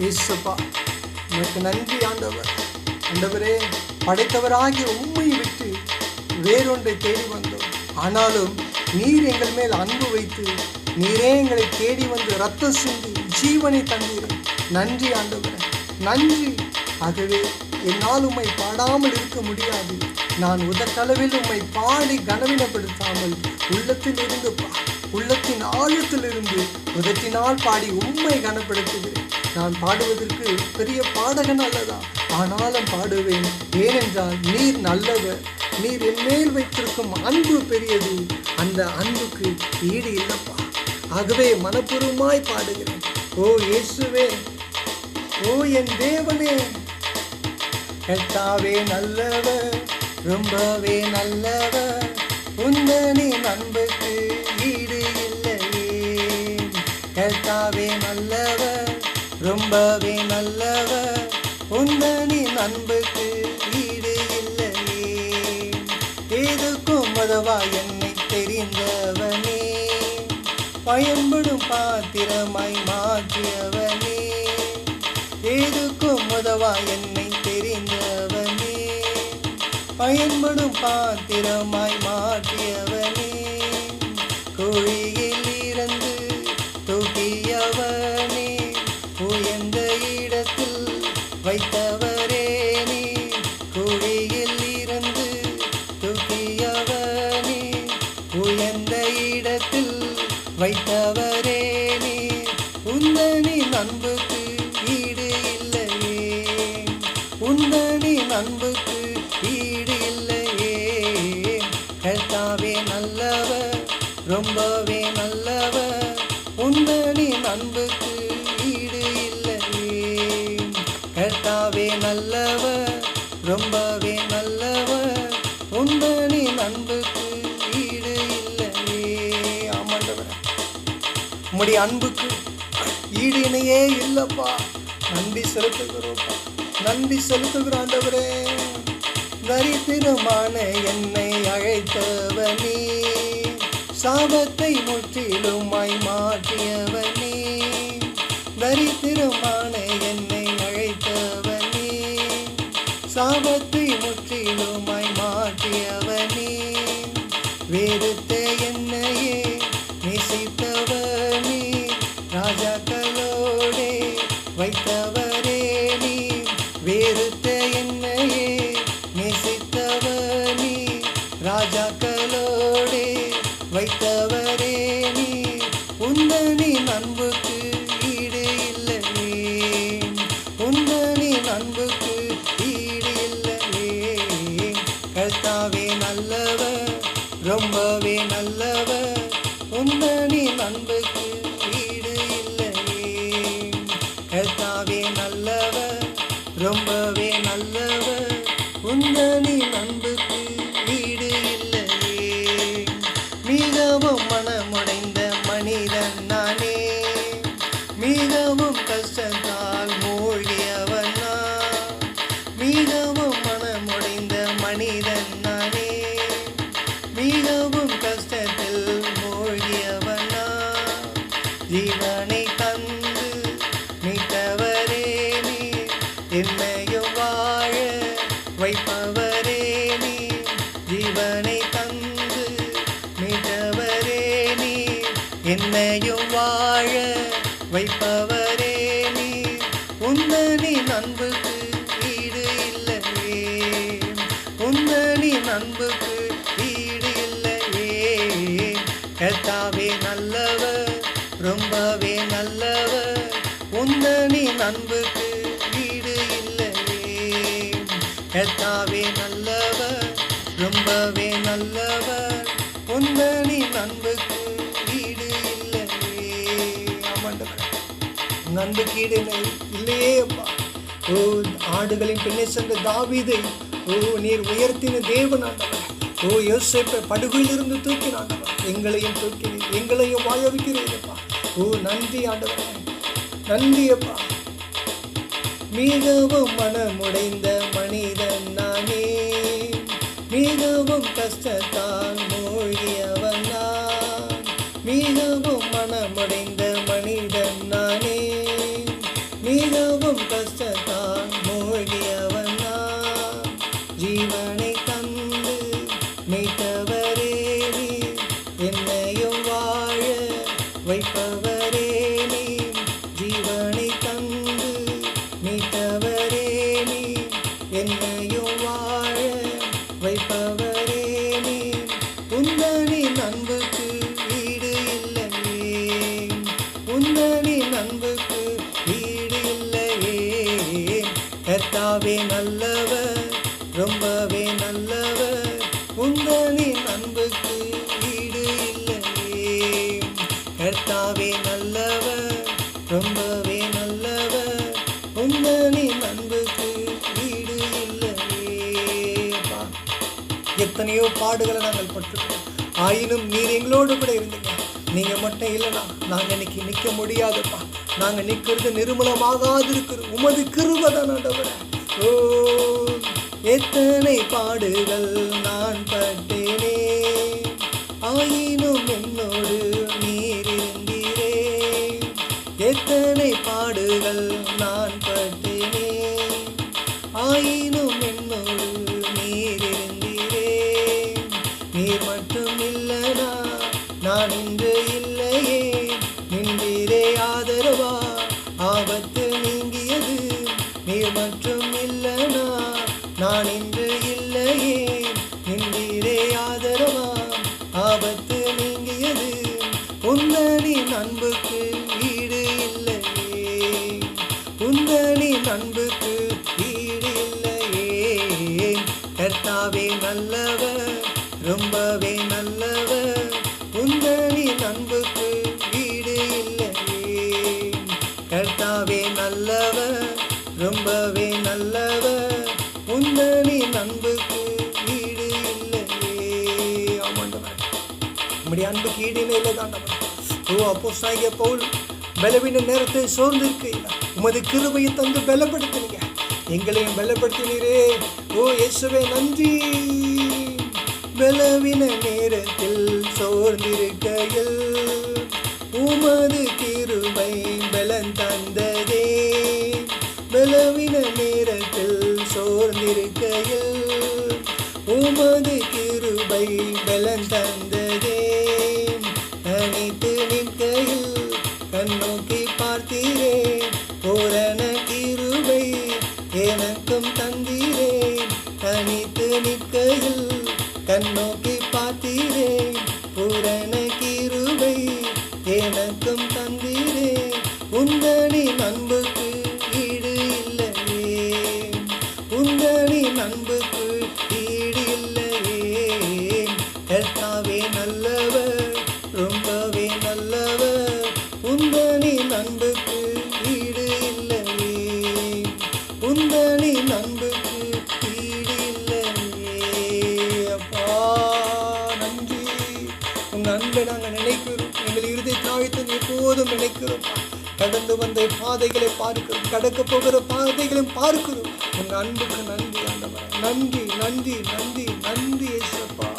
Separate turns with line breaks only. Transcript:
இயேசுப்பா உனக்கு நன்றி ஆண்டவர். ஆண்டவரே படைத்தவராகிய உண்மை விட்டு வேறொன்றை தேடி வந்தோம். ஆனாலும் நீர் எங்கள் மேல் அன்பு வைத்து நீரே எங்களை தேடி வந்து ரத்தம் சிந்தி ஜீவனை தந்தீர். நன்றி ஆண்டவர். நன்றி. ஆகவே என்னால் உம்மை பாடாமல் இருக்க முடியாது. நான் உதட்டளவில் உம்மை பாடி கனவினப்படுத்தாமல் உள்ளத்தில் இருந்து பா உள்ளத்தின் ஆழத்திலிருந்து உதட்டினால் பாடி உண்மை கனப்படுத்துகிறேன். நான் பாடுவதற்கு பெரிய பாடகன் அல்லதா ஆனாலும் பாடுவேன். ஏனென்றால் நீர் நல்லவர். நீர் என் மேல் வைத்திருக்கும் அன்பு பெரியது. அந்த அன்புக்கு ஈடு இல்லப்பா. ஆகவே மனப்பூர்வமாய் பாடுகிறேன். ஓ இயேசுவே ஓ என் தேவனே. கர்த்தாவே நல்லவர் ரொம்பவே நல்லவர். உந்தனின் அன்புக்கு ஈடு இல்லையே. கர்த்தாவே நல்லவர் ரொம்பவே நல்லவ உந்தனின் அன்புக்கு ஈடு இல்லையே. எதுக்கும் உதவா என்னை தெரிந்தவனே. பயன்படும் பாத்திரமாய் மாற்றியவனே. எதுக்கும் உதவா என்னை தெரிந்தவனே. பயன்படும் பாத்திரமாய் மாற்றியவனே. கோழி நல்லவர் ரொம்பவே நல்லவர். உந்தனின் அன்புக்கு ஈடு இல்லையே கர்த்தாவே நல்லவர் ரொம்பவே நல்லவர். உந்தனின் அன்புக்கு ஈடு இல்லையே ஆமாண்டவர் உம்முடைய அன்புக்கு ஈடு இணையே இல்லப்பா. நன்றி செலுத்துகிறோம்ப்பா. நன்றி செலுத்துகிற ஆண்டவரே. தரித்திரமான என்னை அழைத்தவனே. சாபத்தை முற்றி ரொம்பவே என்னையும் வாழ வைப்பவரே நீ. ஜீவனை தந்து மிதவரே நீ. என்னையும் வாழ வைப்பவரே நீ. உந்தனின் அன்புக்கு ஈடு இல்லையே. உந்தனின் அன்புக்கு ரொம்பவே நல்லவர் ரொம்பவே நல்லவர். உந்தனின் அன்புக்கு ஈடு இல்லையே. ஆமாண்டவர். உன் அன்புக்கு ஈடு இல்லையே அப்பா. ஓ ஆடுகளின் பின்னே சென்ற தாவிதை ஓ நீர் உயர்த்தின தேவனாண்டவர் ஓ யோசேப்பை படுகையிலிருந்து தூக்கினாண்டவர் எங்களையும் தூக்கினீர் எங்களையும் வாழ வைக்கிறீரப்பா ஓ நன்றி ஆண்டவர். நன்றி அப்பா. மிகவும் மனமுடைந்த மனிதன் நானே மிகவும் கஷ்டத்தால் மூழ்கியவன் கர்த்தாவே நல்லவர் ரொம்பவே நல்லவர். உந்தனின் அன்புக்கு வீடு இல்லையே எத்தனையோ பாடுகளை நாங்கள் பட்டிருக்கோம். ஆயினும் நீர் எங்களோடு கூட இருந்தீங்க. நீங்கள் மட்டும் இல்லைனா நாங்கள் இன்னைக்கு நிற்க முடியாதுப்பா. நாங்கள் நிற்கிறது நிர்மலமாகாது இருக்கிறது உமது கிருபதான் ஆண்டவர. ஓ எத்தனை பாடுகள் நான் பட்டேனே. ஆயி எத்தனை பாடுகள் நான் பட்டினேன் ஆயினும் அன்புக்கு வீடு இல்லையே கர்த்தாவே நல்லவர் ரொம்பவே நல்லவர். உந்தனின் அன்புக்கு வீடு இல்லையே கர்த்தாவே நல்லவர் ரொம்பவே நல்லவர். உந்தனின் அன்புக்கு வீடு இல்லையே ஆமாண்டவர் உம்முடைய அன்புக்கு இல்லை தாண்டவர் ஓ அப்போ சாகிய பவுல் பலவீன நேரத்தை சோர்ந்து உமது கிருபையை தந்து பலப்படுத்தினீங்க. எங்களையும் பலப்படுத்தினீரே. ஓ இயேசுவே நன்றி. பலவின நேரத்தில் சோர்ந்திருக்கையில் உமது கிருபை பலன் தந்ததே. பலவின நேரத்தில் சோர்ந்திருக்கையில் உமது கிருபை பலன் தந்ததே. அனைத்து நிற்கையில் எனக்கும் தனித்து நிற்கையில் கண்ணோக்கி பார்த்தீரேன் பூரண கிருபை எனக்கும் தந்தீரே உந்தனின் அன்புக்கு ஈடு இல்லையே. உந்தனின் அன்புக்கு ஈடு இல்லையே. உன் அன்பை நாங்கள் நினைக்கிறோம். எங்கள் இறுதி தாயத்தை எப்போதும் நினைக்கிறோம். கடந்து வந்த பாதைகளை பார்க்கிறோம். கடக்க போகிற பாதைகளையும் பார்க்கிறோம். உன் அன்புக்கு நன்றி ஆண்டவர் நன்றி நன்றி நன்றி நன்றி ஏசப்பா